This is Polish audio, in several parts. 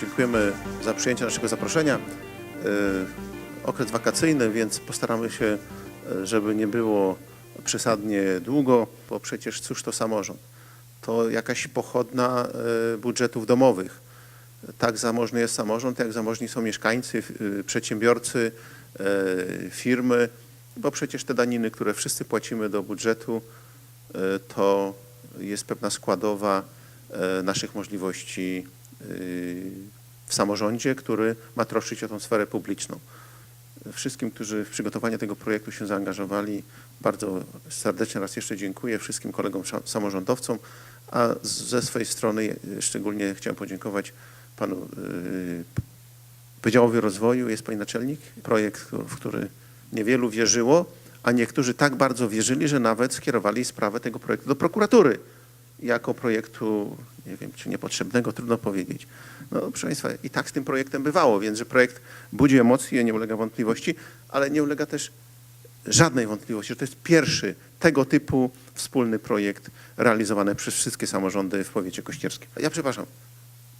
Dziękujemy za przyjęcie naszego zaproszenia. E, Okres wakacyjny, więc postaramy się, e, żeby nie było przesadnie długo, bo przecież cóż to samorząd? To jakaś pochodna e, budżetów domowych. Tak zamożny jest samorząd, jak zamożni są mieszkańcy, przedsiębiorcy, firmy, bo przecież te daniny, które wszyscy płacimy do budżetu, to jest pewna składowa naszych możliwości w samorządzie, który ma troszczyć o tą sferę publiczną. Wszystkim, którzy w przygotowanie tego projektu się zaangażowali, bardzo serdecznie raz jeszcze dziękuję wszystkim kolegom samorządowcom, a ze swojej strony szczególnie chciałem podziękować panu Wydziałowi Rozwoju, jest pani naczelnik, projekt, w który niewielu wierzyło, a niektórzy tak bardzo wierzyli, że nawet skierowali sprawę tego projektu do prokuratury jako projektu, nie wiem, czy niepotrzebnego, trudno powiedzieć. No, proszę Państwa, i tak z tym projektem bywało, więc że projekt budzi emocje, nie ulega wątpliwości, ale nie ulega też żadnej wątpliwości, że to jest pierwszy tego typu wspólny projekt realizowany przez wszystkie samorządy w powiecie kościerskim. Ja przepraszam,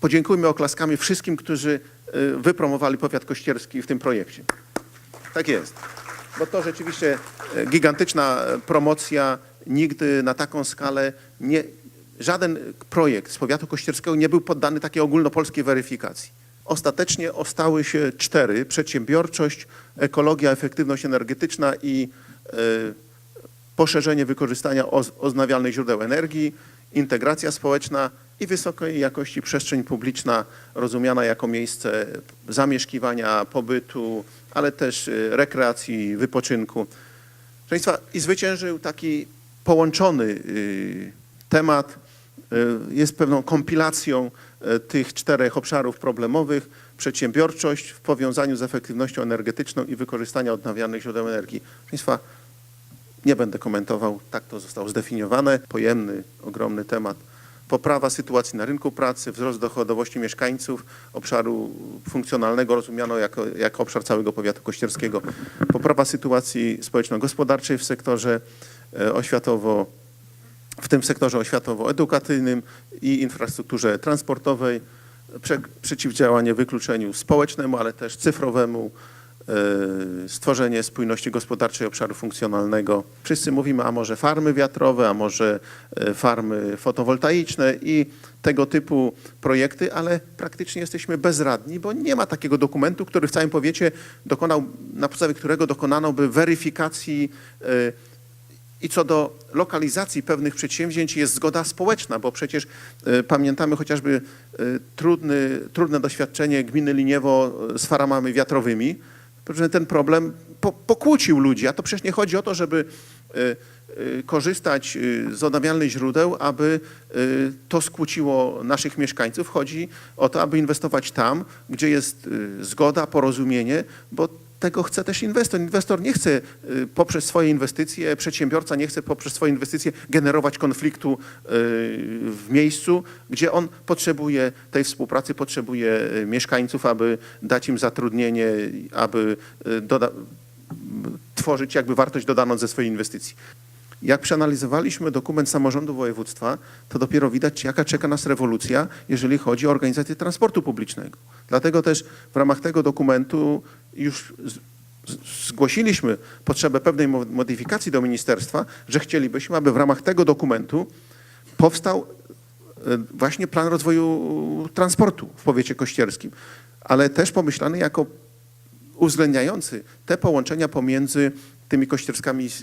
podziękujmy oklaskami wszystkim, którzy y, wypromowali powiat kościerski w tym projekcie. Tak jest. Bo to rzeczywiście e, gigantyczna e, promocja. Nigdy na taką skalę nie, żaden projekt z powiatu kościerskiego nie był poddany takiej ogólnopolskiej weryfikacji. Ostatecznie ostały się cztery: przedsiębiorczość, ekologia, efektywność energetyczna i e, poszerzenie wykorzystania odnawialnych źródeł energii, integracja społeczna i wysokiej jakości przestrzeń publiczna, rozumiana jako miejsce zamieszkiwania, pobytu, ale też y, rekreacji, wypoczynku. Państwa, i zwyciężył taki połączony y, temat, jest pewną kompilacją y, tych czterech obszarów problemowych. Przedsiębiorczość w powiązaniu z efektywnością energetyczną i wykorzystania odnawialnych źródeł energii. Państwa, nie będę komentował, tak to zostało zdefiniowane. Pojemny, ogromny temat. Poprawa sytuacji na rynku pracy, wzrost dochodowości mieszkańców, obszaru funkcjonalnego rozumiano jako, jako obszar całego powiatu kościerskiego. Poprawa sytuacji społeczno-gospodarczej w sektorze e, oświatowo, w tym sektorze oświatowo-edukacyjnym i infrastrukturze transportowej, prze, przeciwdziałanie wykluczeniu społecznemu, ale też cyfrowemu, e, stworzenie spójności gospodarczej obszaru funkcjonalnego. Wszyscy mówimy, a może farmy wiatrowe, a może e, farmy fotowoltaiczne i tego typu projekty, ale praktycznie jesteśmy bezradni, bo nie ma takiego dokumentu, który w całym powiecie dokonał, na podstawie którego dokonano by weryfikacji e, i co do lokalizacji pewnych przedsięwzięć jest zgoda społeczna, bo przecież e, pamiętamy chociażby e, trudny, trudne doświadczenie gminy Liniewo z farmami wiatrowymi, ten problem po, pokłócił ludzi, a to przecież nie chodzi o to, żeby e, e, korzystać e, z odnawialnych źródeł, aby e, to skłóciło naszych mieszkańców. Chodzi o to, aby inwestować tam, gdzie jest e, zgoda, porozumienie, bo tego chce też inwestor. Inwestor nie chce y, poprzez swoje inwestycje, przedsiębiorca nie chce poprzez swoje inwestycje generować konfliktu y, w miejscu, gdzie on potrzebuje tej współpracy, potrzebuje y, mieszkańców, aby dać im zatrudnienie, aby tworzyć jakby wartość dodaną ze swojej inwestycji. Jak przeanalizowaliśmy dokument samorządu województwa, to dopiero widać, jaka czeka nas rewolucja, jeżeli chodzi o organizację transportu publicznego. Dlatego też w ramach tego dokumentu już zgłosiliśmy potrzebę pewnej mo- modyfikacji do ministerstwa, że chcielibyśmy, aby w ramach tego dokumentu powstał e, właśnie plan rozwoju transportu w powiecie kościerskim, ale też pomyślany jako uwzględniający te połączenia pomiędzy tymi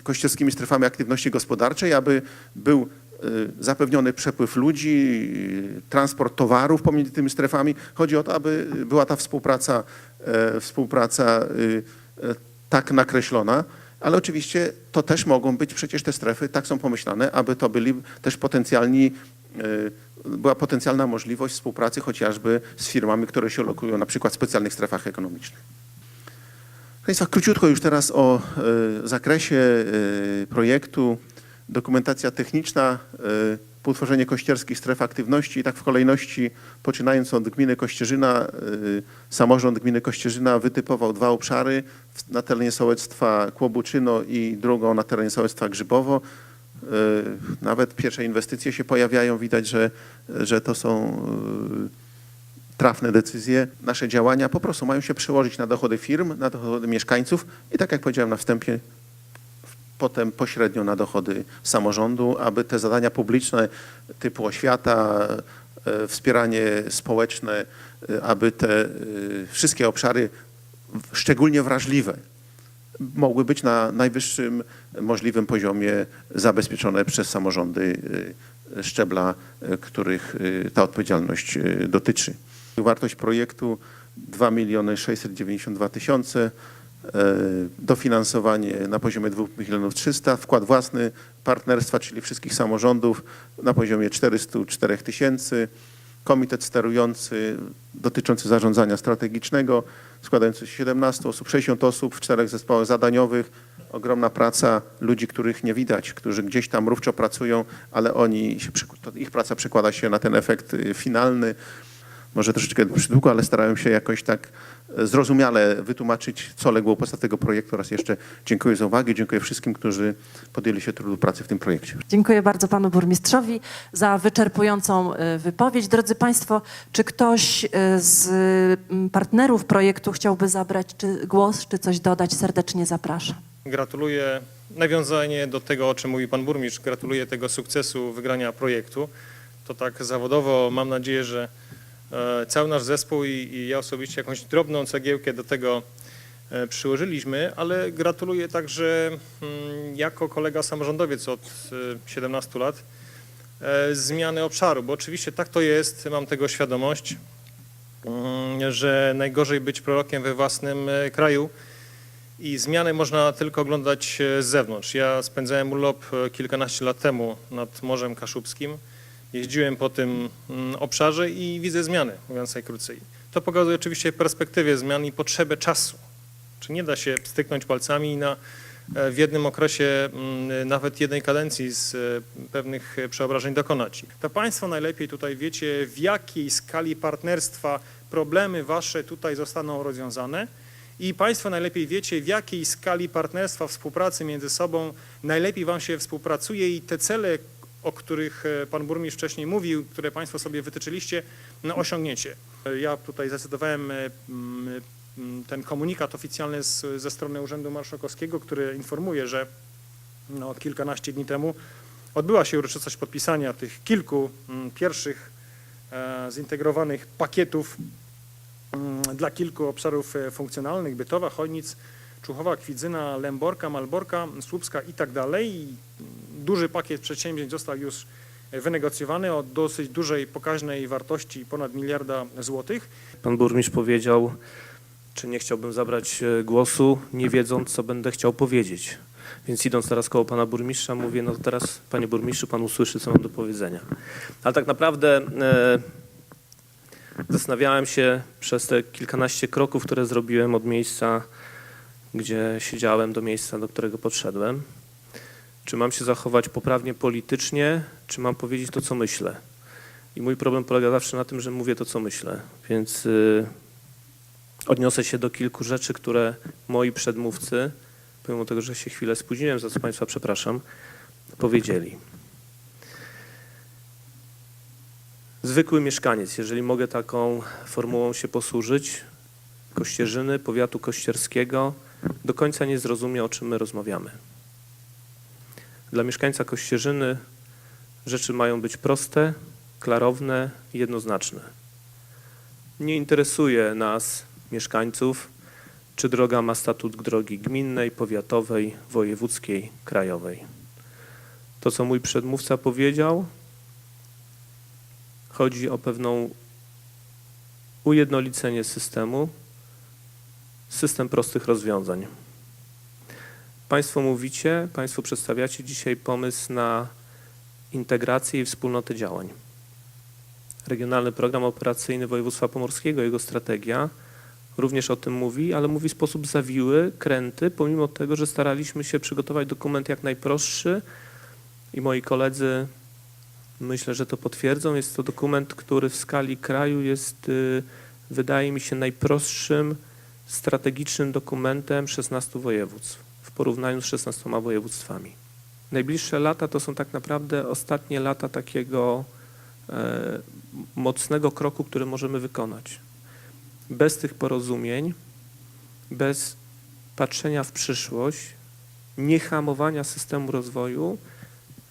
kościerskimi, strefami aktywności gospodarczej, aby był y, zapewniony przepływ ludzi, y, transport towarów pomiędzy tymi strefami. Chodzi o to, aby była ta współpraca, e, współpraca y, e, tak nakreślona, ale oczywiście to też mogą być przecież te strefy, tak są pomyślane, aby to byli też potencjalni, e, była potencjalna możliwość współpracy chociażby z firmami, które się lokują na przykład w specjalnych strefach ekonomicznych. Państwa, króciutko już teraz o e, zakresie e, projektu. Dokumentacja techniczna, e, utworzenie kościerskich stref aktywności i tak w kolejności, poczynając od gminy Kościerzyna, samorząd gminy Kościerzyna wytypował dwa obszary na terenie sołectwa Kłobuczyno i drugą na terenie sołectwa Grzybowo. Nawet pierwsze inwestycje się pojawiają, widać, że, że to są trafne decyzje, nasze działania po prostu mają się przełożyć na dochody firm, na dochody mieszkańców i tak jak powiedziałem na wstępie, potem pośrednio na dochody samorządu, aby te zadania publiczne typu oświata, e, wspieranie społeczne, e, aby te e, wszystkie obszary, szczególnie wrażliwe, mogły być na najwyższym możliwym poziomie zabezpieczone przez samorządy szczebla, których ta odpowiedzialność dotyczy. Wartość projektu 2 miliony 692 tysiące, y, dofinansowanie na poziomie 2 milionów 300, wkład własny partnerstwa, czyli wszystkich samorządów na poziomie 404 tysięcy, komitet sterujący dotyczący zarządzania strategicznego, składający się z 17 osób, 60 osób w czterech zespołach zadaniowych. Ogromna praca ludzi, których nie widać, którzy gdzieś tam rówczo pracują, ale oni ich praca przekłada się na ten efekt y, finalny. Może troszeczkę przydługo, ale starałem się jakoś tak e, zrozumiale wytłumaczyć, co legło u podstaw tego projektu. Raz jeszcze dziękuję za uwagę, dziękuję wszystkim, którzy podjęli się trudu pracy w tym projekcie. Dziękuję bardzo panu burmistrzowi za wyczerpującą e, wypowiedź. Drodzy państwo, czy ktoś e, z partnerów projektu chciałby zabrać czy głos, czy coś dodać? Serdecznie zapraszam. Gratuluję nawiązanie do tego, o czym mówi pan burmistrz. Gratuluję tego sukcesu wygrania projektu. To tak zawodowo mam nadzieję, że cały nasz zespół i, i ja osobiście jakąś drobną cegiełkę do tego e, przyłożyliśmy, ale gratuluję także mm, jako kolega samorządowiec od e, 17 lat e, zmiany obszaru, bo oczywiście tak to jest, mam tego świadomość, mm, że najgorzej być prorokiem we własnym e, kraju. I zmiany można tylko oglądać e, z zewnątrz. Ja spędzałem urlop e, kilkanaście lat temu nad Morzem Kaszubskim. Jeździłem po tym mm, obszarze i widzę zmiany, mówiąc najkrócej. To pokazuje oczywiście perspektywę zmian i potrzebę czasu. Czy nie da się styknąć palcami i na, e, w jednym okresie mm, nawet jednej kadencji z e, pewnych przeobrażeń dokonać. To Państwo najlepiej tutaj wiecie, w jakiej skali partnerstwa problemy Wasze tutaj zostaną rozwiązane. I Państwo najlepiej wiecie, w jakiej skali partnerstwa, współpracy między sobą najlepiej Wam się współpracuje i te cele, o których e, Pan Burmistrz wcześniej mówił, które Państwo sobie wytyczyliście, no osiągniecie. E, Ja tutaj zdecydowałem e, mm, ten komunikat oficjalny z, ze strony Urzędu Marszałkowskiego, który informuje, że no, kilkanaście dni temu odbyła się uroczystość podpisania tych kilku pierwszych e, zintegrowanych pakietów dla kilku obszarów e, funkcjonalnych, Bytowa, Chojnic, Czuchowa, Kwidzyna, Lęborka, Malborka, Słupska i tak dalej. Duży pakiet przedsięwzięć został już e, wynegocjowany o dosyć dużej, pokaźnej wartości ponad miliarda złotych. Pan burmistrz powiedział, czy nie chciałbym zabrać e, głosu, nie wiedząc, co będę chciał powiedzieć. Więc idąc teraz koło pana burmistrza, mówię, no teraz, panie burmistrzu, pan usłyszy, co mam do powiedzenia. Ale tak naprawdę e, zastanawiałem się przez te kilkanaście kroków, które zrobiłem od miejsca, gdzie siedziałem, do miejsca, do którego podszedłem. Czy mam się zachować poprawnie politycznie, czy mam powiedzieć to, co myślę. I mój problem polega zawsze na tym, że mówię to, co myślę. Więc y, odniosę się do kilku rzeczy, które moi przedmówcy, pomimo tego, że się chwilę spóźniłem, za co Państwa przepraszam, powiedzieli. Zwykły mieszkaniec, jeżeli mogę taką formułą się posłużyć, Kościerzyny, powiatu kościerskiego, do końca nie zrozumie, o czym my rozmawiamy. Dla mieszkańca Kościerzyny rzeczy mają być proste, klarowne i jednoznaczne. Nie interesuje nas, mieszkańców, czy droga ma statut drogi gminnej, powiatowej, wojewódzkiej, krajowej. To, co mój przedmówca powiedział, chodzi o pewną ujednolicenie systemu, system prostych rozwiązań. Państwo mówicie, Państwo przedstawiacie dzisiaj pomysł na integrację i wspólnotę działań. Regionalny Program Operacyjny Województwa Pomorskiego, jego strategia również o tym mówi, ale mówi w sposób zawiły, kręty, pomimo tego, że staraliśmy się przygotować dokument jak najprostszy i moi koledzy myślę, że to potwierdzą. Jest to dokument, który w skali kraju jest, y, wydaje mi się, najprostszym strategicznym dokumentem 16 województw porównaniu z 16 województwami. Najbliższe lata to są tak naprawdę ostatnie lata takiego e, mocnego kroku, który możemy wykonać. Bez tych porozumień, bez patrzenia w przyszłość, niehamowania systemu rozwoju,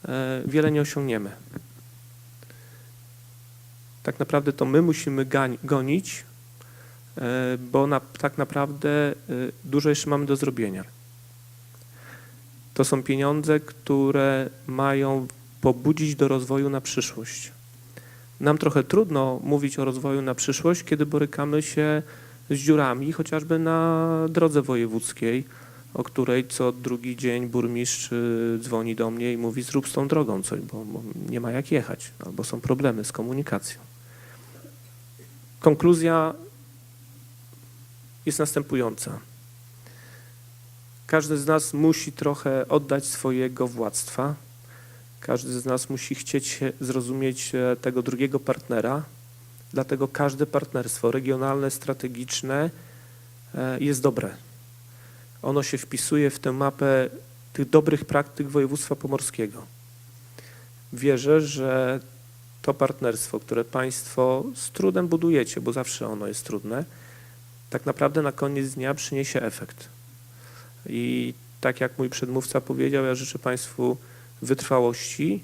e, wiele nie osiągniemy. Tak naprawdę to my musimy gań, gonić, e, bo na, tak naprawdę e, dużo jeszcze mamy do zrobienia. To są pieniądze, które mają pobudzić do rozwoju na przyszłość. Nam trochę trudno mówić o rozwoju na przyszłość, kiedy borykamy się z dziurami, chociażby na drodze wojewódzkiej, o której co drugi dzień burmistrz y, dzwoni do mnie i mówi zrób z tą drogą coś, bo, bo nie ma jak jechać, albo są problemy z komunikacją. Konkluzja jest następująca. Każdy z nas musi trochę oddać swojego władztwa. Każdy z nas musi chcieć zrozumieć e, tego drugiego partnera. Dlatego każde partnerstwo regionalne, strategiczne e, jest dobre. Ono się wpisuje w tę mapę tych dobrych praktyk województwa pomorskiego. Wierzę, że to partnerstwo, które Państwo z trudem budujecie, bo zawsze ono jest trudne, tak naprawdę na koniec dnia przyniesie efekt. I tak jak mój przedmówca powiedział, ja życzę Państwu wytrwałości,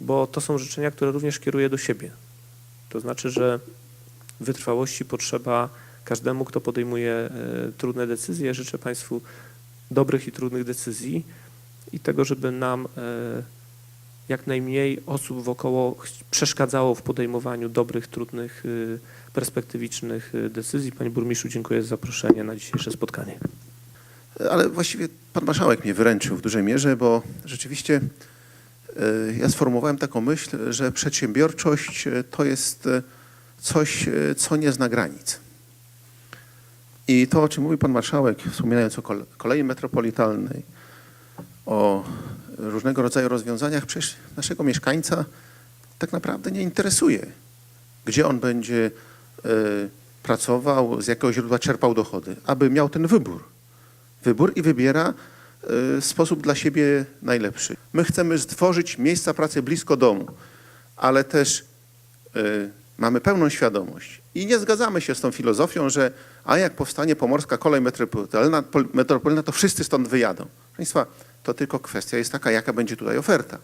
bo to są życzenia, które również kieruję do siebie. To znaczy, że wytrwałości potrzeba każdemu, kto podejmuje e, trudne decyzje. Życzę Państwu dobrych i trudnych decyzji i tego, żeby nam e, jak najmniej osób wokoło przeszkadzało w podejmowaniu dobrych, trudnych, y, perspektywicznych decyzji. Panie burmistrzu, dziękuję za zaproszenie na dzisiejsze spotkanie. Ale właściwie pan marszałek mnie wyręczył w dużej mierze, bo rzeczywiście e, ja sformułowałem taką myśl, że przedsiębiorczość e, to jest e, coś, co nie zna granic. I to, o czym mówi pan marszałek, wspominając o kole- kolei metropolitalnej, o różnego rodzaju rozwiązaniach, przecież naszego mieszkańca tak naprawdę nie interesuje, gdzie on będzie pracował, z jakiego źródła czerpał dochody, aby miał ten wybór wybór i wybiera y, sposób dla siebie najlepszy. My chcemy stworzyć miejsca pracy blisko domu, ale też y, mamy pełną świadomość i nie zgadzamy się z tą filozofią, że a jak powstanie pomorska kolej metropolitalna, pol- metropolitalna to wszyscy stąd wyjadą. Proszę Państwa, to tylko kwestia jest taka, jaka będzie tutaj oferta.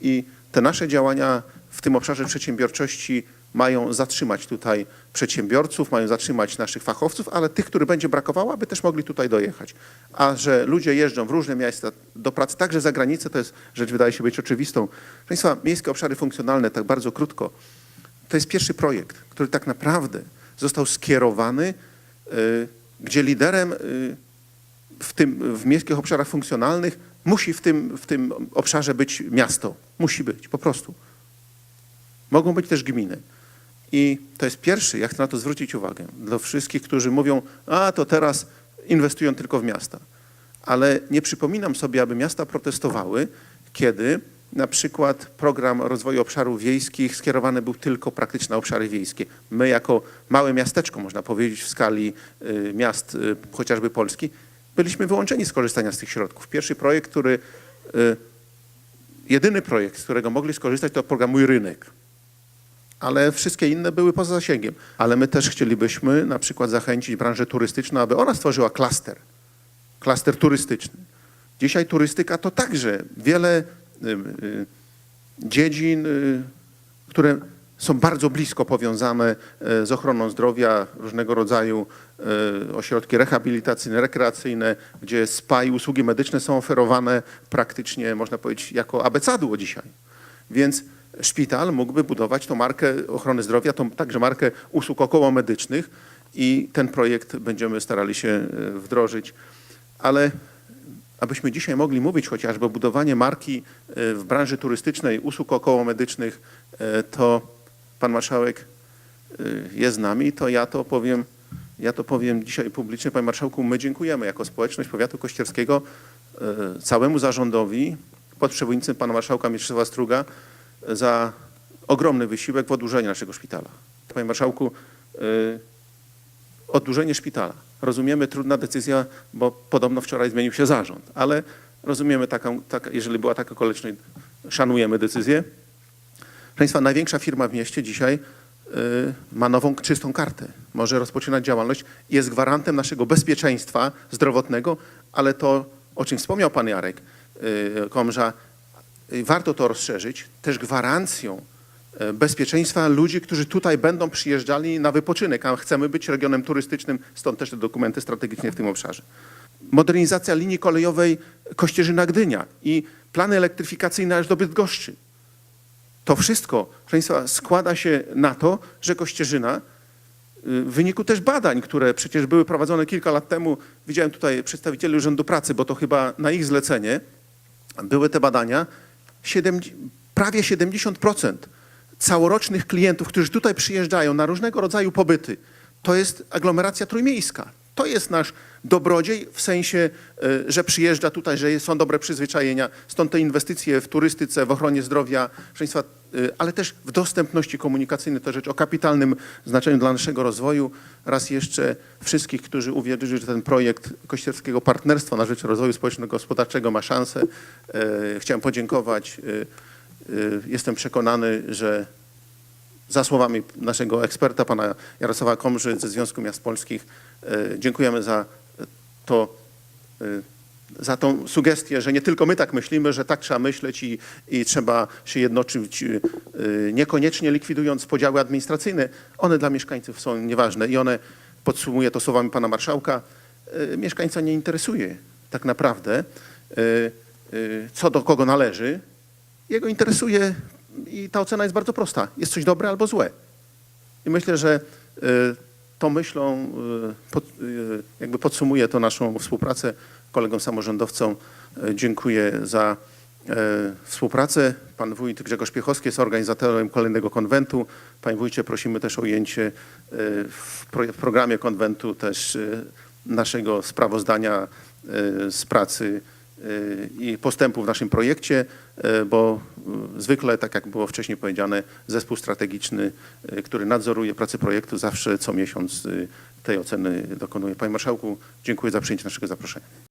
I te nasze działania w tym obszarze przedsiębiorczości mają zatrzymać tutaj przedsiębiorców, mają zatrzymać naszych fachowców, ale tych, których będzie brakowało, aby też mogli tutaj dojechać. A że ludzie jeżdżą w różne miasta do pracy, także za granicę, to jest rzecz, wydaje się być oczywistą. Proszę Państwa, miejskie obszary funkcjonalne, tak bardzo krótko, to jest pierwszy projekt, który tak naprawdę został skierowany, y, gdzie liderem y, w, tym, w miejskich obszarach funkcjonalnych musi w tym, w tym obszarze być miasto. Musi być, po prostu. Mogą być też gminy. I to jest pierwszy, ja chcę na to zwrócić uwagę, dla wszystkich, którzy mówią, a to teraz inwestują tylko w miasta. Ale nie przypominam sobie, aby miasta protestowały, kiedy na przykład program rozwoju obszarów wiejskich skierowany był tylko praktycznie na obszary wiejskie. My jako małe miasteczko, można powiedzieć, w skali y, miast y, chociażby Polski, byliśmy wyłączeni z korzystania z tych środków. Pierwszy projekt, który, y, jedyny projekt, z którego mogli skorzystać, to program Mój Rynek. Ale wszystkie inne były poza zasięgiem. Ale my też chcielibyśmy na przykład zachęcić branżę turystyczną, aby ona stworzyła klaster, klaster turystyczny. Dzisiaj turystyka to także wiele y, y, dziedzin, y, które są bardzo blisko powiązane z ochroną zdrowia, różnego rodzaju ośrodki rehabilitacyjne, rekreacyjne, gdzie spa i usługi medyczne są oferowane praktycznie, można powiedzieć, jako abecadło dzisiaj. Więc szpital mógłby budować tą markę ochrony zdrowia, tą także markę usług okołomedycznych i ten projekt będziemy starali się y, wdrożyć. Ale abyśmy dzisiaj mogli mówić chociażby o budowaniu marki e, w branży turystycznej, usług okołomedycznych, e, to pan marszałek e, jest z nami, to ja to powiem, ja to powiem dzisiaj publicznie. Panie marszałku, my dziękujemy jako społeczność powiatu kościerskiego e, całemu zarządowi pod przewodnictwem pana marszałka Mieczysława Struga e, za ogromny wysiłek w oddłużeniu naszego szpitala. Panie marszałku, e, oddłużenie szpitala. Rozumiemy, trudna decyzja, bo podobno wczoraj zmienił się zarząd, ale rozumiemy taką, taka, jeżeli była taka okoliczność, szanujemy decyzję. Państwa, największa firma w mieście dzisiaj y, ma nową, czystą kartę. Może rozpoczynać działalność, jest gwarantem naszego bezpieczeństwa zdrowotnego, ale to, o czym wspomniał pan Jarek y, Komża, y, warto to rozszerzyć, też gwarancją y, bezpieczeństwa ludzi, którzy tutaj będą przyjeżdżali na wypoczynek, a chcemy być regionem turystycznym, stąd też te dokumenty strategiczne w tym obszarze. Modernizacja linii kolejowej Kościerzyna-Gdynia i plany elektryfikacyjne aż do Bydgoszczy. To wszystko, proszę Państwa, składa się na to, że Kościerzyna y, w wyniku też badań, które przecież były prowadzone kilka lat temu, widziałem tutaj przedstawicieli Urzędu Pracy, bo to chyba na ich zlecenie były te badania, prawie 70% całorocznych klientów, którzy tutaj przyjeżdżają na różnego rodzaju pobyty, to jest aglomeracja trójmiejska. To jest nasz dobrodziej w sensie, y, że przyjeżdża tutaj, że są dobre przyzwyczajenia, stąd te inwestycje w turystyce, w ochronie zdrowia, y, ale też w dostępności komunikacyjnej. To rzecz o kapitalnym znaczeniu dla naszego rozwoju. Raz jeszcze wszystkich, którzy uwierzyli, że ten projekt Kościerskiego Partnerstwa na rzecz Rozwoju Społeczno-Gospodarczego ma szansę, y, chciałem podziękować. Jestem przekonany, że za słowami naszego eksperta, pana Jarosława Komży ze Związku Miast Polskich, e, dziękujemy za to, e, za tą sugestię, że nie tylko my tak myślimy, że tak trzeba myśleć i, i trzeba się jednoczyć, e, niekoniecznie likwidując podziały administracyjne. One dla mieszkańców są nieważne i one, podsumuję to słowami pana marszałka, mieszkańca nie interesuje tak naprawdę, co do kogo należy, jego interesuje i ta ocena jest bardzo prosta. Jest coś dobre albo złe. I myślę, że y, tą myślą pod, y, jakby podsumuję to naszą współpracę. Kolegom samorządowcom dziękuję za współpracę. Pan wójt Grzegorz Piechowski jest organizatorem kolejnego konwentu. Panie wójcie, prosimy też o ujęcie w, pro, w programie konwentu też naszego sprawozdania z pracy i postępu w naszym projekcie, y, bo y, zwykle, tak jak było wcześniej powiedziane, zespół strategiczny, y, który nadzoruje pracę projektu, zawsze co miesiąc y, tej oceny dokonuje. Panie Marszałku, dziękuję za przyjęcie naszego zaproszenia.